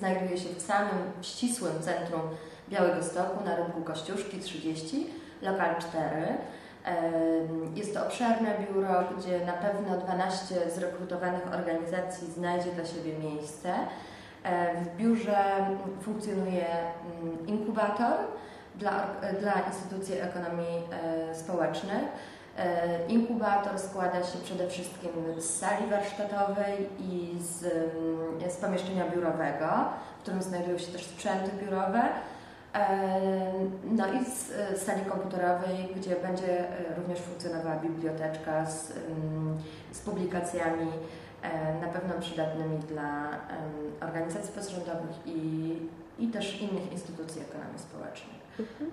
Znajduje się w samym ścisłym centrum Białego Stoku na rynku Kościuszki 30, lokal 4. Jest to obszerne biuro, gdzie na pewno 12 zrekrutowanych organizacji znajdzie dla siebie miejsce. E, w biurze funkcjonuje mm, inkubator dla, dla instytucji ekonomii e, społecznej. E, inkubator składa się przede wszystkim z sali warsztatowej i z, z pomieszczenia biurowego, w którym znajdują się też sprzęty biurowe. No i z sali komputerowej, gdzie będzie również funkcjonowała biblioteczka z, mm, z publikacjami E, na pewno przydatnymi dla organizacji pozarządowych i, i też innych instytucji ekonomii społecznej. Mhm.